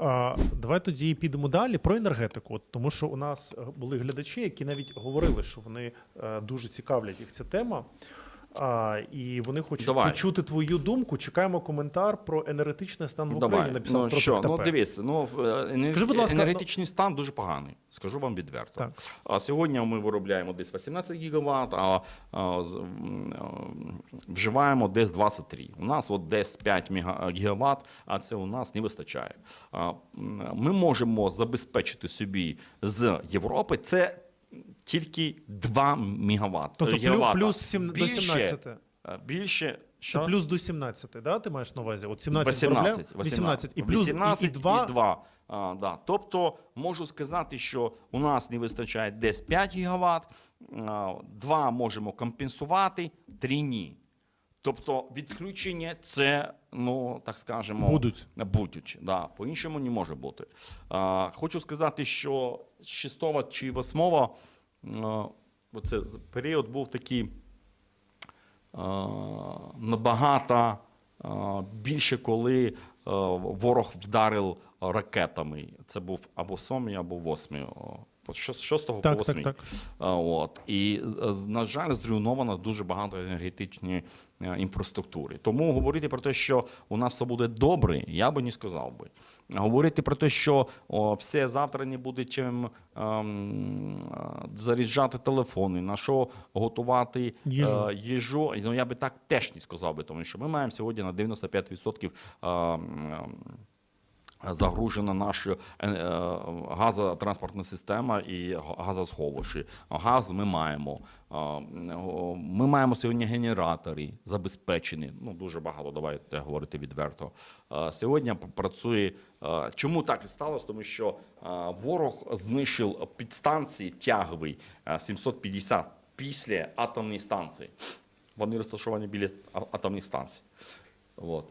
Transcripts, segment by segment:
А, давай тоді підемо далі про енергетику. От, тому що у нас е, були глядачі, які навіть говорили, що вони е, дуже цікавлять їх ця тема. А, і вони хочуть Давай. почути твою думку. Чекаємо коментар про енергетичний стан в Україні. Давай. Написав Ну що, ну дивіться, ну е, енер- Скажи, будь ласка, енергетичний стан дуже поганий. Скажу вам відверто. Так. А сьогодні ми виробляємо десь 18 гігават, а, а з- а, вживаємо десь 23. У нас от десь 5 мега- гігават, а це у нас не вистачає. А, Ми можемо забезпечити собі з Європи це тільки 2 мегаватт. Тобто гігавата. плюс сім- до Більше- 17. е, Більше Це плюс до 17, да? Ти маєш на увазі? От 17 18, виробляв? 18. І плюс 18 і, і 2. і 2. А, да. Тобто можу сказати, що у нас не вистачає десь 5 гігават, 2 можемо компенсувати, 3 ні. Тобто відключення це, ну так скажемо, Будуть. будуть. Да. По-іншому не може бути. А, хочу сказати, що 6 чи 8 оце період був такий е, набагато е, більше, коли е, ворог вдарив ракетами. Це був або 7, або 8. З 6 Так, по так, 8. так. А, От. І, на жаль, зруйновано дуже багато енергетичної е, інфраструктури. Тому говорити про те, що у нас все буде добре, я би не сказав би. Говорити про те, що о, все завтра не буде чим ем, е, заряджати телефони, на що готувати Їжу. е, їжу. Ну, я би так теж не сказав би, тому що ми маємо сьогодні на 95% е, м, загружена наша е, е, газотранспортна система і га- газосховищі. Газ ми маємо. Ми маємо сьогодні генератори забезпечені. Ну дуже багато, давайте говорити відверто. Сьогодні працює. Чому так і сталося? Тому що ворог знищив підстанції тяговий е, 750 після атомної станції. Вони розташовані біля атомних станцій. От.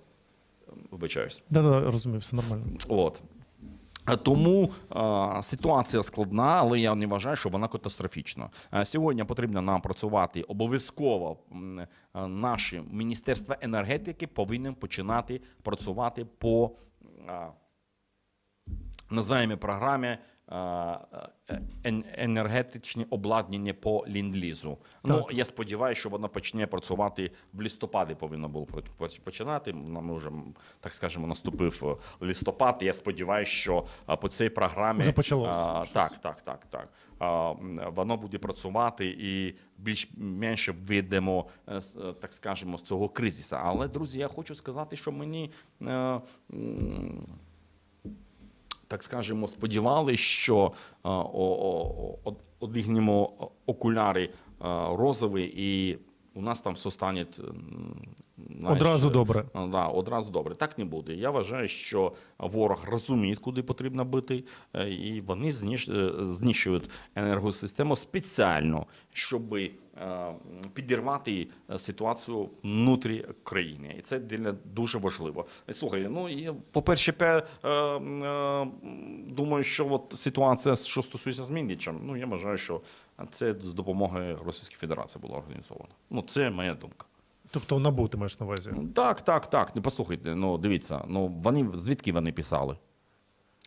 Вибачаюсь. Да, да, розумію, все нормально. От. Е, Тому е, ситуація складна, але я не вважаю, що вона катастрофічна. Е, Сьогодні потрібно нам працювати обов'язково. е, Наше Міністерство енергетики повинен починати працювати по е, називаємо програмі е, е, енергетичні обладнання по ліндлізу. Ну я сподіваюся, що вона почне працювати в листопаді. Повинно було починати. Ну, Ми вже так скажемо, наступив е, листопад. Я сподіваюся, що е, по цій програмі Вже почалось а, так, так, так, так. А, воно буде працювати і більш-менше вийдемо, е, з, е, так скажемо, з цього кризису. Але друзі, я хочу сказати, що мені. Е, так скажемо, сподівалися, що о, одягнемо окуляри а, розові, і у нас там все стане знаєш, Одразу добре. Да, одразу добре. Так не буде. Я вважаю, що ворог розуміє, куди потрібно бити, е, і вони е, знищують енергосистему спеціально, щоб е, підірвати е, ситуацію внутрі країни. І це для дуже важливо. Е, Слухай, ну і, по-перше, е, е, думаю, що от ситуація, що стосується з Міндічем, ну я вважаю, що це з допомогою Російської Федерації була організована. Ну, це моя думка. Тобто набу ти маєш на увазі. Так, так, так. Не послухайте. Ну дивіться, ну вони звідки вони писали?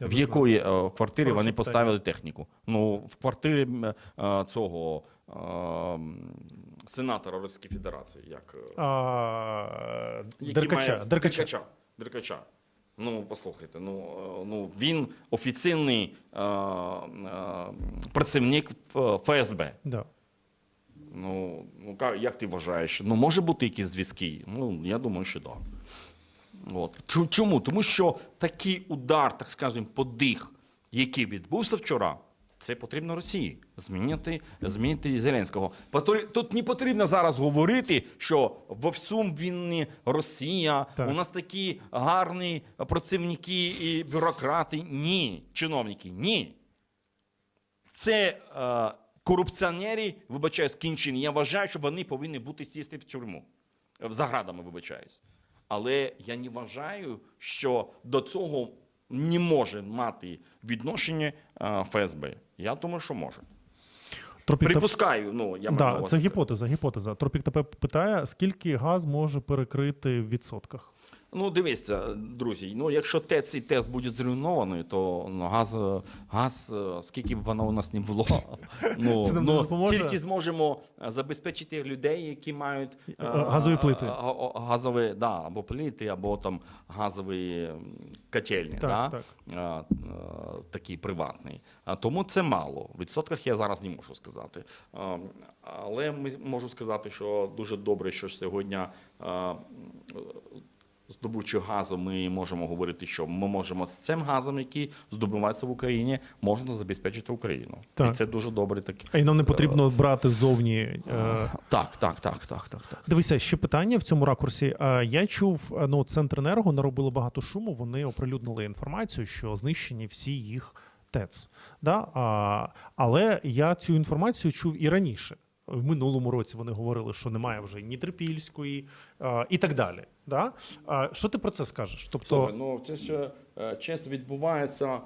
Я в якої е, квартирі Хороше вони питання. поставили техніку? Ну, в квартирі е, цього е, сенатора Російської Федерації, як е, А, який Деркача. має- Деркача. Деркача. Деркача. Ну, послухайте, ну, е, ну він офіційний е, е, працівник ФСБ. Да. Ну, ну як ти вважаєш? Ну, може бути якісь зв'язки? Ну, я думаю, що так. От. Чому? Тому що такий удар, так скажемо, подих, який відбувся вчора, це потрібно Росії. Змінити, змінити Зеленського. Тут не потрібно зараз говорити, що во всьому винні Росія, Так. у нас такі гарні працівники і бюрократи. Ні, чиновники, ні. Це е, корупціонери, вибачаюсь, кінчені. Я вважаю, що вони повинні бути сісти в тюрму. В заградами, вибачаюсь. Але я не вважаю, що до цього не може мати відношення е, ФСБ. Я думаю, що може. Тропік Припускаю, ну я Да, це гіпотеза, гіпотеза. Тропік ТП питає, скільки газ може перекрити в відсотках? Ну, дивіться, друзі, ну якщо ТЕЦ і ТЕС будуть зруйновані, то ну, газ, е, газ, е, скільки б воно у нас не було, ну, Це нам не ну, допоможе? тільки зможемо е, забезпечити людей, які мають е, Газові плити. е, га- га- газові, да, або плити, або там газові котельні, Так, да? так. Е, е, такий приватний. А Тому це мало. В відсотках я зараз не можу сказати. Е, Але ми- можу сказати, що дуже добре, що сьогодні е, здобувчи газу, ми можемо говорити, що ми можемо з цим газом, який здобувається в Україні, можна забезпечити Україну. Так. І це дуже добре таке. А й нам не потрібно брати ззовні. е, Так, так, так, так, так, так. Дивися, ще питання в цьому ракурсі. Е, Я чув, е, ну Центренерго наробило багато шуму. Вони оприлюднили інформацію, що знищені всі їх ТЕЦ. Да? А, але я цю інформацію чув і раніше. В минулому році вони говорили, що немає вже ні Трипільської а, і так далі. Да? А, що ти про це скажеш? Тобто, Слухай, ну це ще е, час відбувається.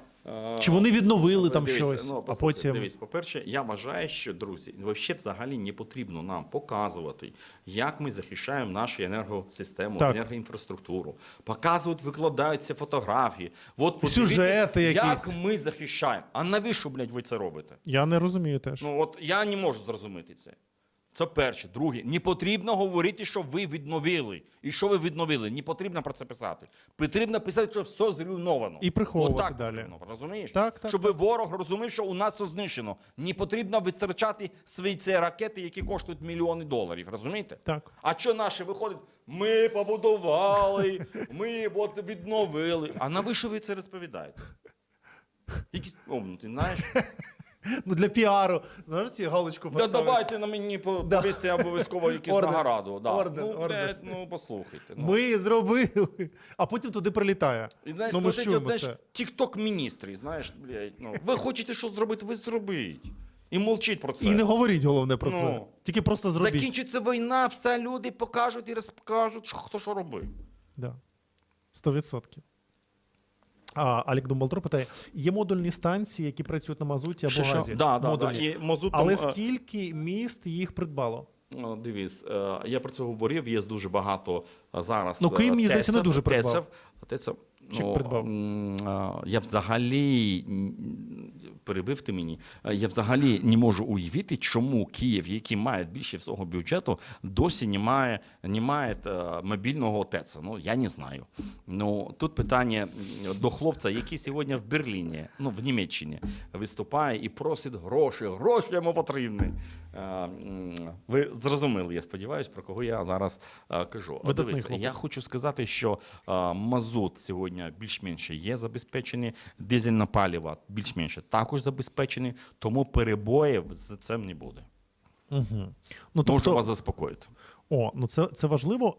Чи вони відновили там Дивись, щось, ну, а потім Дивись, по-перше, я вважаю, що друзі, взагалі не потрібно нам показувати, як ми захищаємо нашу енергосистему, Так. енергоінфраструктуру. Показують, викладаються фотографії. От Сюжети якісь. як ми захищаємо. А навіщо, блядь, ви це робите? я не розумію теж. Ну от я не можу зрозуміти це. Це перше. Друге, не потрібно говорити, що ви відновили. І що ви відновили. Не потрібно про це писати. Потрібно писати, що все зруйновано. І приховувати Отак далі. потрібно, розумієш? Так, так, Щоб ворог розумів, що у нас все знищено. Не потрібно витрачати свої ці ракети, які коштують мільйони доларів. Розумієте? Так. А що наші виходять? Ми побудували, ми от відновили. А навіщо ви це розповідаєте? Які... О, ну, ти знаєш? Ну для піару. Знаєш, ці галочку Да поставити? давайте на мені по- Да. повісти обов'язково якусь Орден. награду. Да. Орден, ну, орден. блядь, ну послухайте. Ну. Ми зробили, а потім туди прилітає. І, знаєш, ну, ми ж чуємо це. тік-ток-міністри, знаєш, блядь, ну. ви хочете щось зробити, ви зробіть. І мовчіть про це. І не говоріть головне про Ну. це. Тільки просто зробіть. Закінчиться війна, все люди покажуть і розкажуть, що, хто що робив. Да. 100%. А, Алік Думбалтро питає: є модульні станції, які працюють на мазуті або що? газі? Да, да, да. Модульні. І мазутом, Але е, скільки міст їх придбало? Ну, Дивись, е, я про це говорив. Є дуже багато е, зараз. Ну, Київ, е, мені здається, не дуже придбав. тесів, тесів. Чи Ну, придбав? м, е, Я взагалі м, перебив ти мені. е, Я взагалі не можу уявити, чому Київ, який має більше всього бюджету, досі не має, не має е, мобільного ТЕЦа. Ну я не знаю. Ну тут питання до хлопця, який сьогодні в Берліні, ну в Німеччині, виступає і просить гроші. Гроші йому потрібні. Е, Ви зрозуміли, я сподіваюся, про кого я зараз кажу. Дивись, я хочу сказати, що мазут сьогодні більш-менш є забезпечений, дизельне паліво більш-менш також забезпечений, тому перебоїв з цим не буде. Угу. Ну, Можу тобто, вас заспокоїти. о, ну це, це важливо.